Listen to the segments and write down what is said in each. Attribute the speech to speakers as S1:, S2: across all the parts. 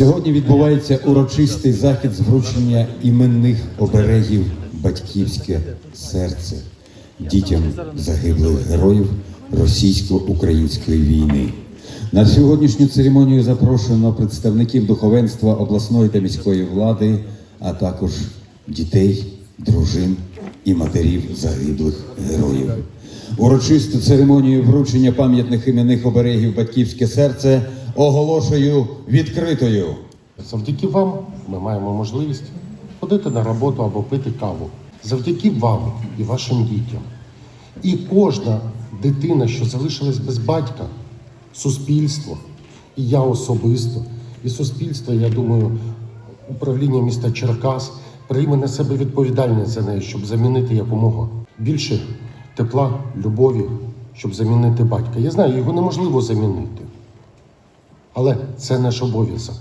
S1: Сьогодні відбувається урочистий захід з вручення іменних оберегів батьківське серце дітям загиблих героїв російсько-української війни. На сьогоднішню церемонію запрошено представників духовенства обласної та міської влади, а також дітей, дружин і матерів загиблих героїв. Урочисту церемонію вручення пам'ятних іменних оберегів батьківське серце оголошую відкритою.
S2: Завдяки вам ми маємо можливість ходити на роботу або пити каву. Завдяки вам і вашим дітям. І кожна дитина, що залишилась без батька, суспільство, і я особисто, і суспільство, я думаю, управління міста Черкас прийме на себе відповідальність за неї, щоб замінити якомога більше тепла, любові, щоб замінити батька. Я знаю, його неможливо замінити. Але це наш обов'язок.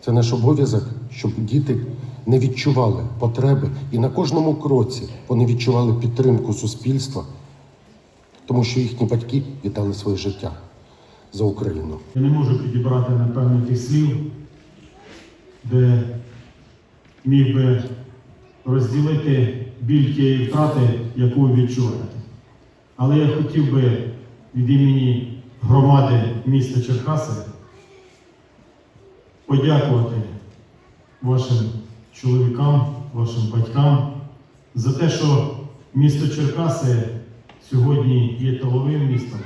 S2: Це наш обов'язок, щоб діти не відчували потреби і на кожному кроці вони відчували підтримку суспільства, тому що їхні батьки віддали своє життя за Україну.
S3: Я не можу підібрати напевно тих слів, де міг би розділити біль тієї втрати, яку ви відчуваєте. Але я хотів би від імені громади міста Черкаси подякувати вашим чоловікам, вашим батькам за те, що місто Черкаси сьогодні є тиловим містом.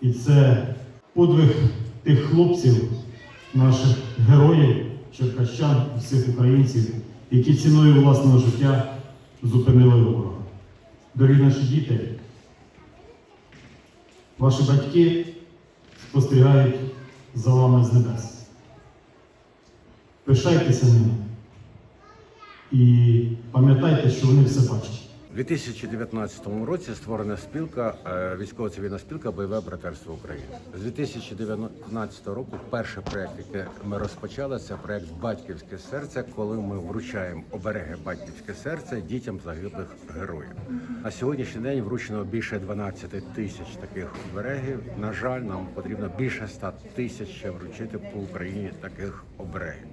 S3: І це подвиг тих хлопців, наших героїв, черкащан, всіх українців, які ціною власного життя зупинили ворога. Дорогі наші діти, ваші батьки спостерігають за вами з небес. Пишайтеся ними і пам'ятайте, що вони все бачать.
S4: У 2019 році створена спілка, е, військово-цивільна спілка Бойове братерство України. З 2019 року перший проект, який ми розпочали, це проект Батьківське серце, коли ми вручаємо обереги батьківське серце дітям загиблих героїв. На сьогоднішній день вручено більше 12 тисяч таких оберегів. На жаль, нам потрібно більше 100 тисяч вручити по Україні таких оберегів.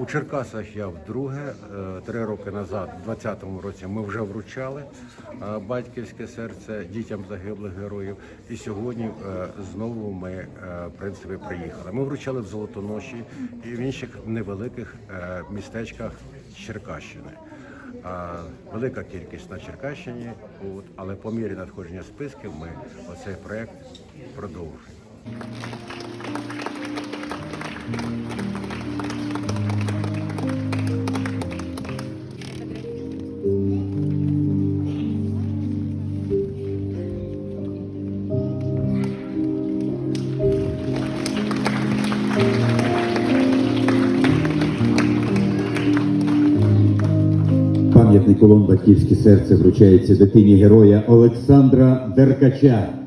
S4: У Черкасах я вдруге Е, три роки назад, у 2020 році, ми вже вручали е, батьківське серце дітям загиблих героїв. І сьогодні е, знову ми в принципі приїхали. Ми вручали в Золотоноші і в інших невеликих містечках Черкащини. Велика кількість на Черкащині, от, але по мірі надходження списків ми оцей проект продовжуємо.
S1: Пам'ятний колон батьківське серце вручається дитині героя Олександра Деркача.